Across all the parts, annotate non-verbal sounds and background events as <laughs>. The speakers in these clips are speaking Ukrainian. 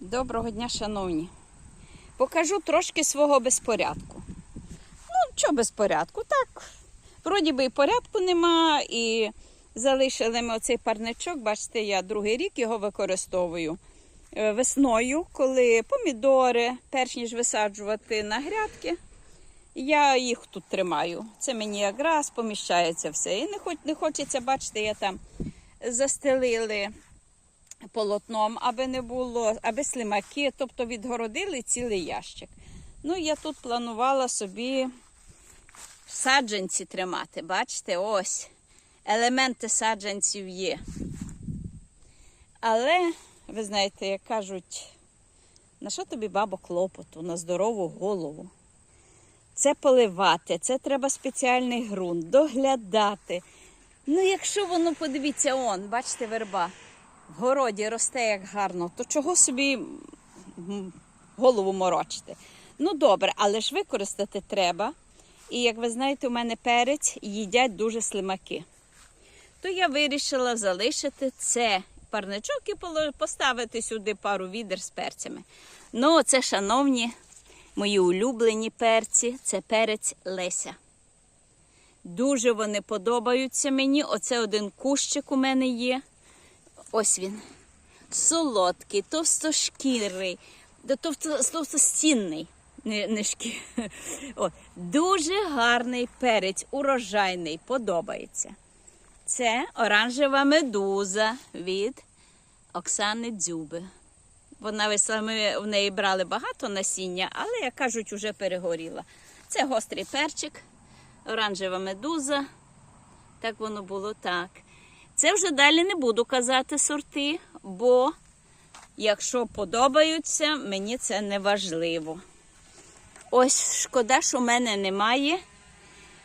Доброго дня, шановні. Покажу трошки свого безпорядку. Ну, що безпорядку? Так, вроді би і порядку нема, і залишили ми оцей парничок. Бачите, я другий рік його використовую Е, весною, коли помідори, перш ніж висаджувати на грядки. Я їх тут тримаю. Це мені якраз поміщається все. І не, хоч, не хочеться, бачите, я там застелили полотном, аби не було, аби слимаки, тобто відгородили цілий ящик. Ну, я тут планувала собі саджанці тримати. Бачите, ось елементи саджанців є. Але, ви знаєте, як кажуть, на що тобі бабо клопоту, на здорову голову? Це поливати, це треба спеціальний ґрунт, доглядати. Ну, якщо воно, подивіться, он, бачите, верба в городі росте як гарно, то чого собі голову морочити? Ну, добре, але ж використати треба. І як ви знаєте, у мене перець їдять дуже слимаки. То я вирішила залишити це парничок і поставити сюди пару відер з перцями. Ну, це, шановні, мої улюблені перці, це перець Леся. Дуже вони подобаються мені. Оце один кущик у мене є. Ось він. Солодкий, товстошкірий, товсто- товстостінний. Не, не. <laughs> О, дуже гарний перець, урожайний, подобається. Це оранжева медуза від Оксани Дзюби. Вона весла, ми в неї брали багато насіння, але, як кажуть, уже перегоріла. Це гострий перчик, оранжева медуза. Так воно було так. Це вже далі не буду казати сорти, бо якщо подобаються, мені це не важливо. Ось шкода, що в мене немає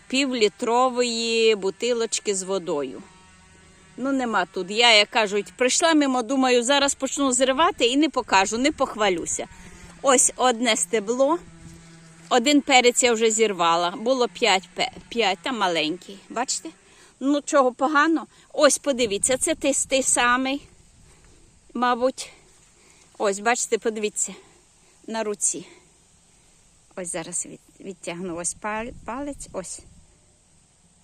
півлітрової бутилочки з водою. Ну, нема тут. Я, як кажуть, прийшла мимо, думаю, зараз почну зривати і не покажу, не похвалюся. Ось одне стебло. Один перець я вже зірвала. Було 5, 5 там маленький. Бачите? Ну, чого погано? Ось подивіться, це той, той самий, мабуть. Ось, бачите, подивіться на руці. Ось зараз від, відтягну ось палець. Ось.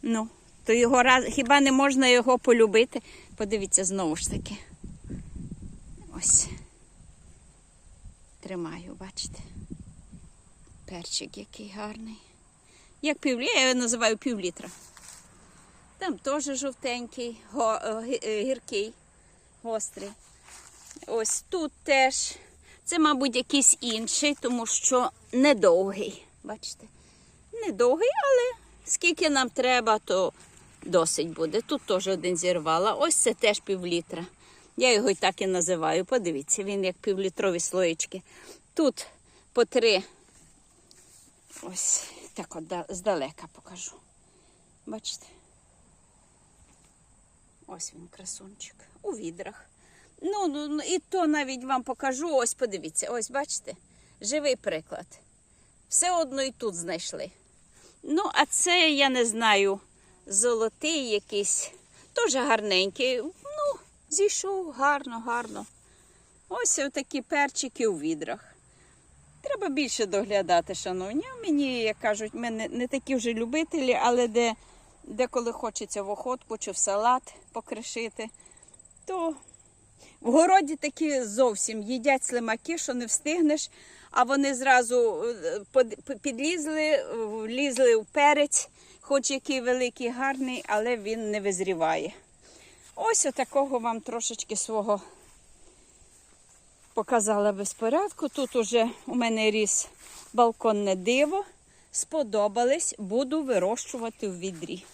Ну, то його раз, хіба не можна його полюбити? Подивіться знову ж таки. Ось. Тримаю, бачите. Перчик який гарний. Як пів, я його називаю півлітра. Там теж жовтенький, е, е, гіркий, гострий. Ось тут теж. Це, мабуть, якийсь інший, тому що недовгий. Бачите? Недовгий, але скільки нам треба, то досить буде. Тут теж один зірвала. Ось це теж півлітра. Я його і так і називаю. Подивіться, він як півлітрові слоєчки. Тут по три. Ось так от здалека покажу. Бачите? Ось він, красунчик, у відрах. Ну, ну, ну, і то навіть вам покажу. Ось подивіться, ось бачите, живий приклад. Все одно і тут знайшли. Ну, а це, я не знаю, золотий якийсь, теж гарненький. Ну, зійшов гарно, гарно. Ось такі перчики у відрах. Треба більше доглядати, шановні. Мені, як кажуть, ми не, не такі вже любителі, але де, деколи хочеться в охотку чи в салат покришити, то в городі такі зовсім їдять слимаки, що не встигнеш, а вони зразу е, підлізли, влізли в перець, хоч який великий, гарний, але він не визріває. Ось отакого вам трошечки свого показала безпорядку. Тут уже у мене ріс балконне диво. Сподобались, буду вирощувати в відрі.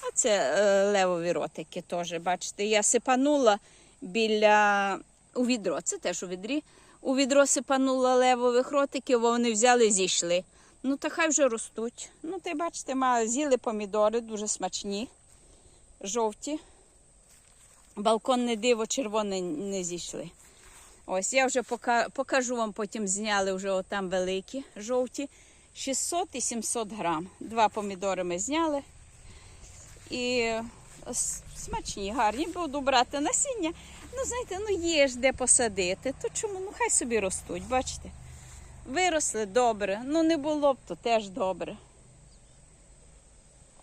А це е, левові ротики теж, бачите, я сипанула біля у відро. Це теж у відрі. У відро сипанула левових ротиків, вони взяли зійшли. Ну, та хай вже ростуть. Ну, ти бачите, ма- з'їли помідори, дуже смачні, жовті. Балконне диво червоне не зійшли. Ось я вже покажу вам, потім зняли вже отам великі, жовті. 600 і 700 грам. Два помідори ми зняли. І смачні, гарні. Буду брати насіння. Ну, знаєте, ну є ж де посадити. То чому? Ну хай собі ростуть, бачите? Виросли добре. Ну не було б, то теж добре.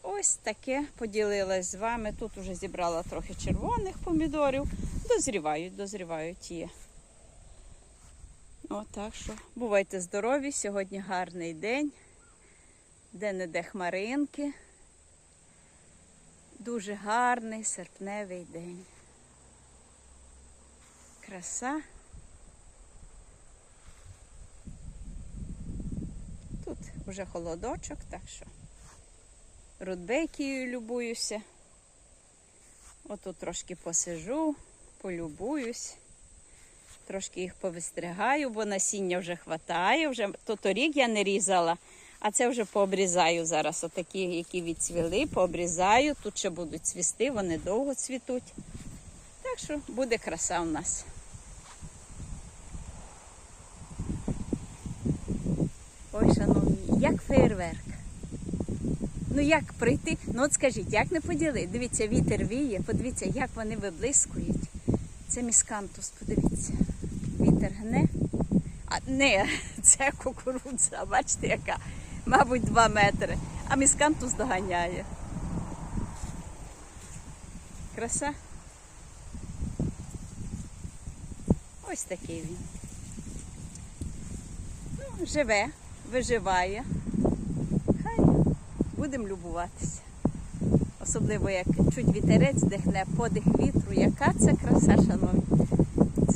Ось таке поділилась з вами. Тут уже зібрала трохи червоних помідорів. Дозрівають, дозрівають є. О, так що бувайте здорові. Сьогодні гарний день. Де-не-де хмаринки. Дуже гарний серпневий день. Краса. Тут вже холодочок, так що рудбекією любуюся. Отут трошки посижу, полюбуюсь. Трошки їх повистригаю, бо насіння вже хватає. Вже то торік я не різала, а це вже пообрізаю зараз. Отакі, які відцвіли, пообрізаю. Тут ще будуть цвісти, вони довго цвітуть. Так що буде краса у нас. Ой, шановні, як фейерверк. Ну як прийти? Ну от скажіть, як не поділити? Дивіться, вітер віє, подивіться, як вони виблискують. Це міскантус, подивіться. Вітер гне. А не, <laughs> це кукурудза, бачите, яка, мабуть, 2 метри. А міскантус доганяє. Краса. Ось такий він. Ну, живе, виживає. Хай будемо любуватися. Особливо як чуть вітерець дихне, подих вітру. Яка це краса, шановні.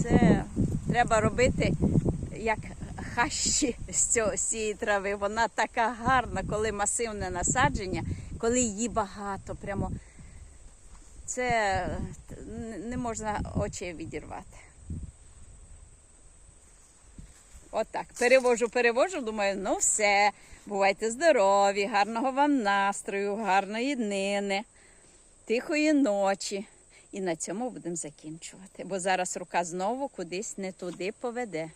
Це треба робити як хащі з, цієї трави. Вона така гарна, коли масивне насадження, коли її багато. Прямо це не можна очі відірвати. Отак. Перевожу, перевожу, думаю, ну все, бувайте здорові, гарного вам настрою, гарної днини, тихої ночі. І на цьому будемо закінчувати, бо зараз рука знову кудись не туди поведе.